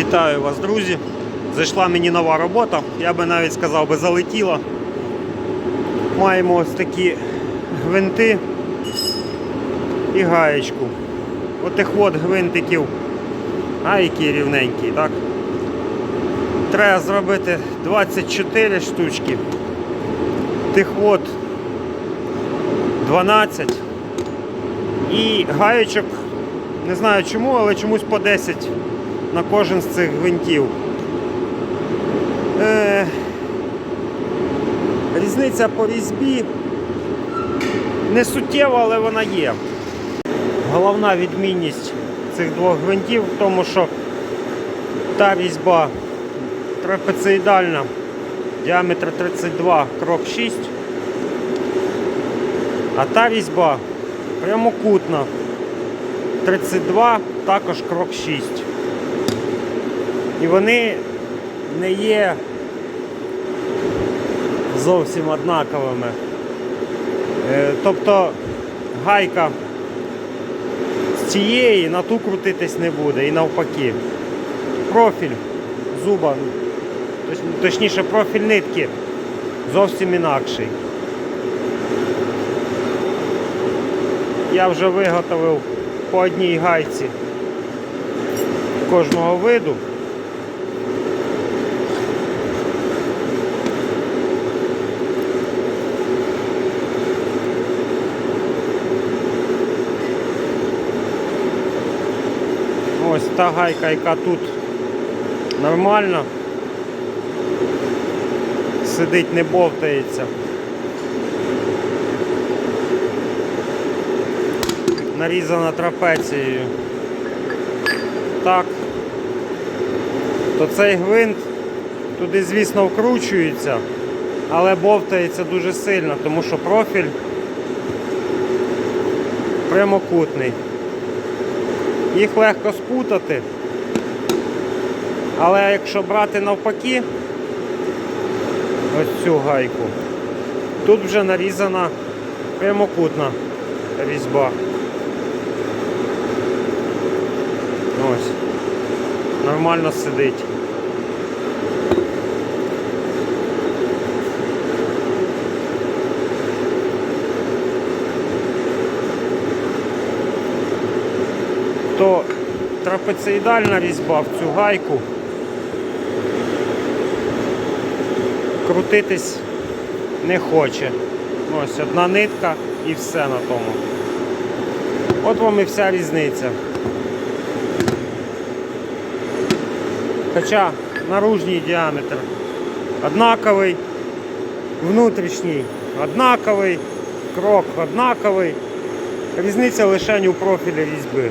Вітаю вас, друзі! Зайшла мені нова робота, я би навіть сказав би залетіла. Маємо ось такі гвинти і гаєчку. Отих от гвинтиків, а які рівненькі, так? Треба зробити 24 штучки. Тих от 12. І гаєчок, не знаю чому, але чомусь по 10 на кожен з цих гвинтів. Е, різниця по різьбі не суттєва, але вона є. Головна відмінність цих двох гвинтів в тому, що та різьба трапециїдальна, діаметр 32, крок 6, а та різьба прямокутна 32, також крок 6. І вони не є зовсім однаковими. Е, Тобто гайка з цієї на ту крутитись не буде і навпаки. Профіль зуба, точніше профіль нитки зовсім інакший. Я вже виготовив по одній гайці кожного виду. Ось та гайка, яка тут нормальна. Сидить, не бовтається. Нарізана трапецією. Так. То цей гвинт туди, звісно, вкручується, але бовтається дуже сильно, тому що профіль прямокутний. Їх легко спутати. Але якщо брати навпаки, ось цю гайку, тут вже нарізана прямокутна різьба. Ось. Нормально сидить. То трапециїдальна різьба в цю гайку крутитись не хоче. Ось одна нитка і все на тому. От вам і вся різниця. Хоча наружній діаметр однаковий, внутрішній однаковий, крок однаковий. Різниця лише у профілі різьби.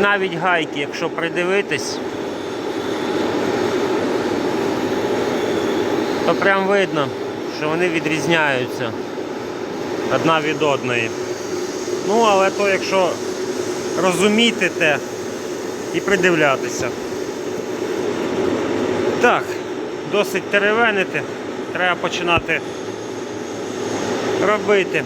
Навіть гайки, якщо придивитись, то прям видно, що вони відрізняються одна від одної. Ну, але то якщо розуміти те і придивлятися. Так, досить теревенити, треба починати робити.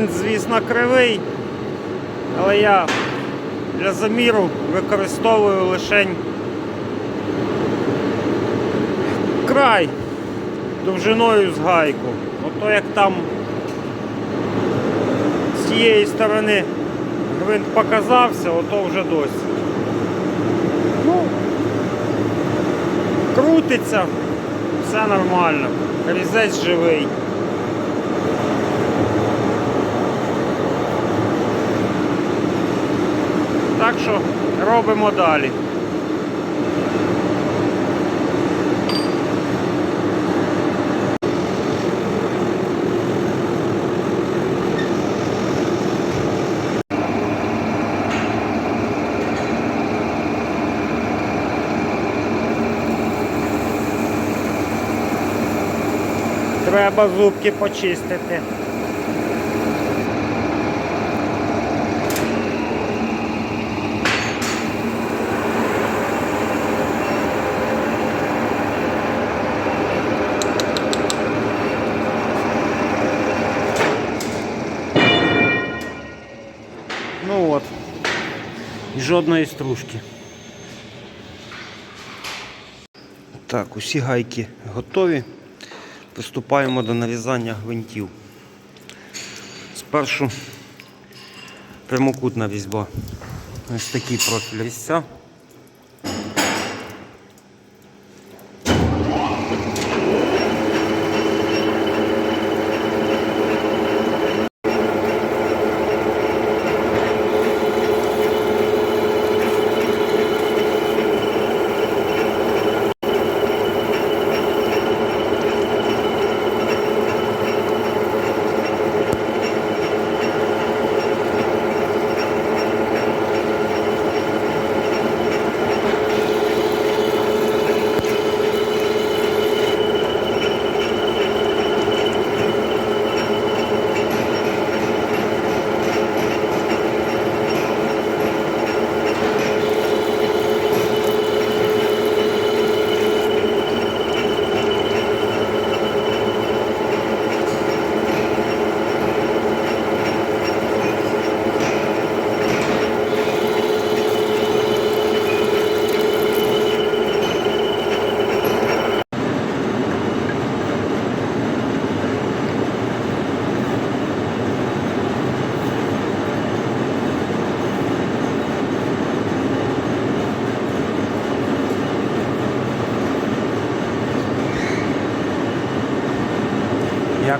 Гвинт, звісно, кривий, але я для заміру використовую лише край довжиною з гайку. Ото як там з цієї сторони гвинт показався, ото вже досі. Ну, крутиться, все нормально, різець живий. Так що робимо далі. Треба зубки почистити. Жодної стружки. Так, усі гайки готові. Приступаємо до нарізання гвинтів. Спершу прямокутна різьба. Ось такий профіль різця.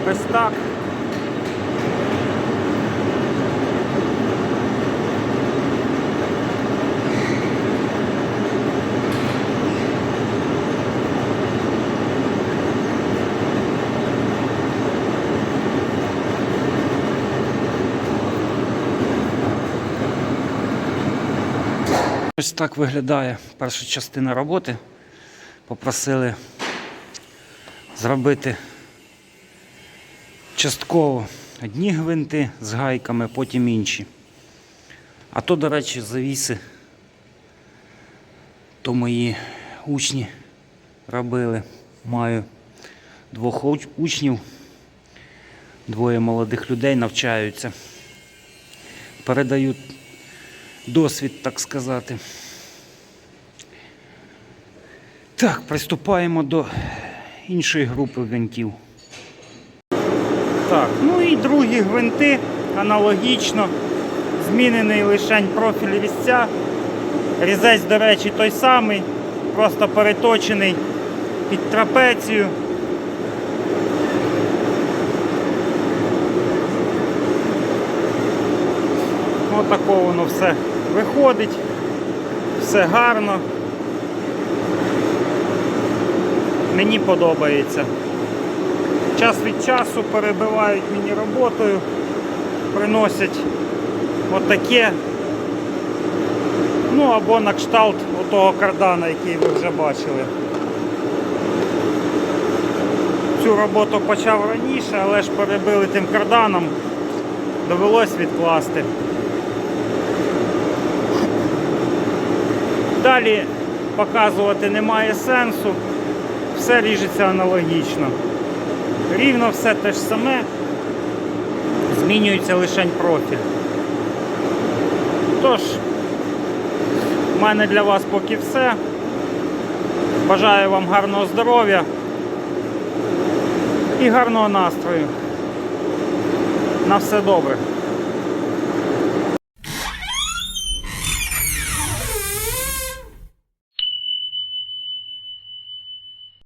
Якось так. Ось так виглядає перша частина роботи. Попросили зробити частково одні гвинти з гайками, потім інші. А то, до речі, завіси, то мої учні робили. Маю двох учнів, двоє молодих людей навчаються. Передають досвід, так сказати. Так, приступаємо до іншої групи гвинтів. Так, ну і другі гвинти аналогічно. Змінений лишень профіль різця. Різець, до речі, той самий, просто переточений під трапецію. Отако воно все виходить, все гарно. Мені подобається. Час від часу перебивають мені роботою, приносять отаке. Ну або на кшталт отого кардана, який ви вже бачили. Цю роботу почав раніше, але ж перебили тим карданом, довелось відкласти. Далі показувати немає сенсу, все ріжеться аналогічно. Рівно все те ж саме, змінюється лише профіль. Тож, в мене для вас поки все. Бажаю вам гарного здоров'я і гарного настрою. На все добре.